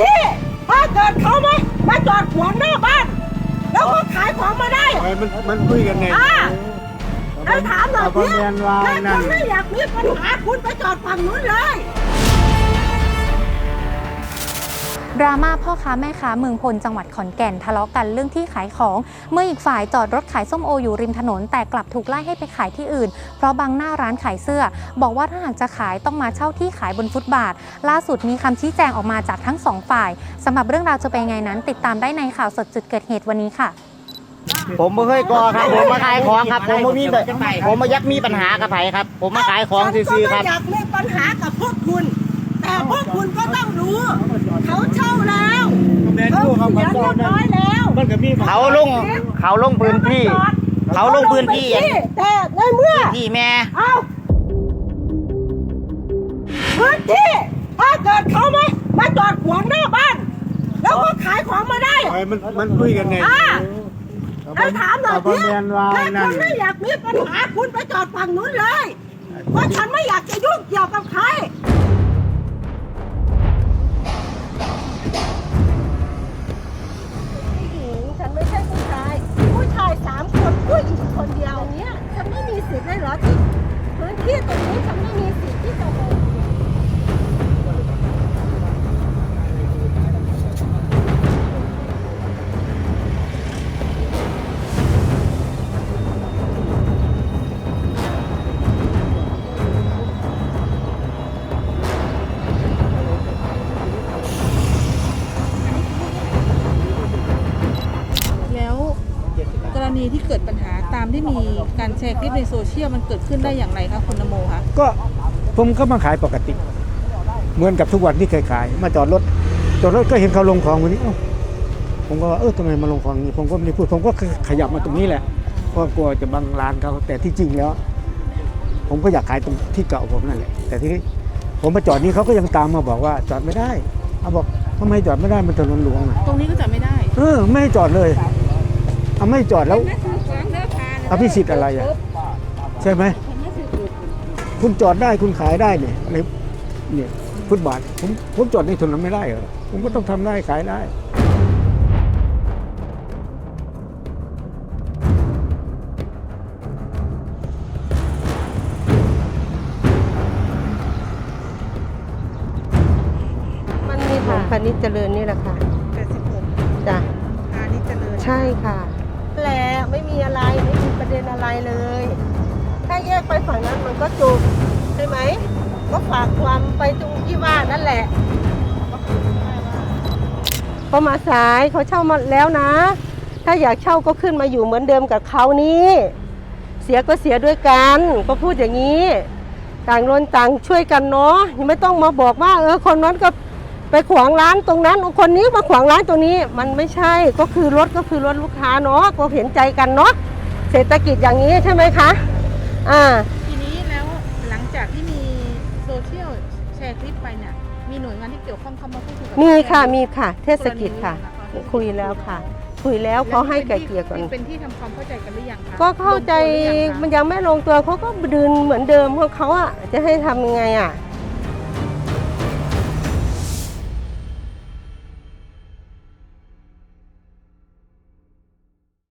ที่ ถ้าเกิดเขาไม่มาจอดขวางหน้าบ้าน แล้วก็ขายของมาได้ไอ้มันมันคุยกันไงอ่า แล้วถามหน่อยเอาประพี่เนว่าถ้านั่คุนณไม่อยากมีปัญหาคุณไปจอดฝั่งนู้นเลย ดราม่าพ่อค้าแม่ค้าเมืองพลจังหวัดขอนแก่นทะเลาะกันเรื่องที่ขายของ เมื่ออีกฝ่ายจอดรถขายส้มโออยู่ริมถนน แต่กลับถูกไล่ให้ไปขายที่อื่น เพราะบังหน้าร้านขายเสื้อ บอกว่าถ้าหากจะขายต้องมาเช่าที่ขายบนฟุตบาท ล่าสุดมีคำชี้แจงออกมาจากทั้งสองฝ่ายสำหรับเรื่องราวจะเป็นไงนั้น ติดตามได้ในข่าวสดจุดเกิดเหตุวันนี้ค่ะ ผมไม่เคยก่อครับ ผมมาขายของครับ ผมไม่มีผมมายักมีปัญหากับไผครับ ผมมาขายของซื่อๆครับฉันก็ไม่อยากมีปัญหากับพวกคุณ แต่พวกคุณก็ต้องรู้ เขาเช่าแล้วแม่นเขาลูกเขาเสีมายจอเรีดยบร้อยแล้วมันก็มีเขาลงเขาลงพื้นที่ เขาลงพื้นที่แต่ในเมื่อที่แม่เอาพื้นที่ถ้าเกิดเขาไม่มาจอดขวางหน้าบ้าน แล้วก็ขายของมาได้ไอ้มันมันคุยกันไงอ่าแล้วถามหน่อยเอาประพี่เมินว่าถ้านั่คุนณไม่อยากมีปัญหาคุณไปจอดฝั่งนู้นเลย เพราะฉันไม่อยากจะยุ่งเกี่ยวกับใคร ไม่มีสิทธิ์ได้เหรอที่พื้นที่ตรงนี้ฉันไม่มีสิทธิ์ที่จะมาแล้วกรณีที่เกิดปัญหาามที่มีการแชร์คลิปในโซเชียลมันเกิดขึ้นได้อย่างไรคะคุณนโมคะก็ผมก็มาขายปกติ เหมือนกับทุกวันที่เคยขาย มาจอดรถจอดรถก็เห็นเขาลงของวันนี้เอ้าผมก็ว่าเออทำไมมาลงของอย่างนี้ผมก็ไม่ได้พูดผมก็ขยับมาตรงนี้แหละเพราะกลัวจะบังร้านเขาแต่ที่จริงแล้ว ผมก็อยากขายตรงที่เก่าผมนั่นแหละแต่ที่นี้ผมมาจอดนี้เขาก็ยังตามมาบอกว่าจอดไม่ได้เขาบอกทำไมจอดไม่ได้มันถนนหลวงนะตรงนี้ก็จะไม่ได้ เออไม่ให้จอดเลยเอาไม่ให้จอดแล้ว อภิสิทธิ์อะไรอะใช่ไหมคุณจอดได้คุณขายได้เนี่ยในเนี่ยฟุตบาทผมผมจอดในถนนไม่ได้เหรอผมก็ต้องทำได้ขายได้มันมีของพาณิชย์เจริญนี่แหละค่ะ86จ้ะพาณิชย์เจริญ ใช่ค่ะ แหละ ไม่มีอะไรไม่มีประเด็นอะไรเลย ถ้าแยกไปฝั่งนั้นมันก็จบใช่ไหมก็ฝากความไปตรงที่ว่านั่นแหละเขามาสายเขาเช่ามาแล้วนะ ถ้าอยากเช่าก็ขึ้นมาอยู่เหมือนเดิมกับเขานี้ เสียก็เสียด้วยกัน ก็พูดอย่างนี้ ต่างคนต่างช่วยกันเนาะไม่ต้องมาบอกว่า เออคนนั้นก็ ไปขวางร้านตรงนั้นคนนี้มาขวางร้านตรงนี้มันไม่ใช่ก็คือรถก็คือรถลูกค้าเนาะก็เห็นใจกันเนาะเศรษฐกิจอย่างนี้ใช่ไหมคะอ่าทีนี้แล้วหลังจากที่มีโซเชียลแชร์คลิปไปเนี่ยมีหน่วยงานที่เกี่ยวข้องเข้ามาพูดคุยกับมีค่ะแฟนมีค่ะ เทศกิจค่ะ คุยแล้วค่ะ คุยแล้วเขาให้ไก่เกลี่ยก่อนเป็นที่ทำความเข้าใจกันหรือยังคะก็เข้าใจลงตัวหรือยังคะมันยังไม่ลงตัวเขาก็ดืนเหมือนเดิมของเขาอะจะให้ทำยังไงอะ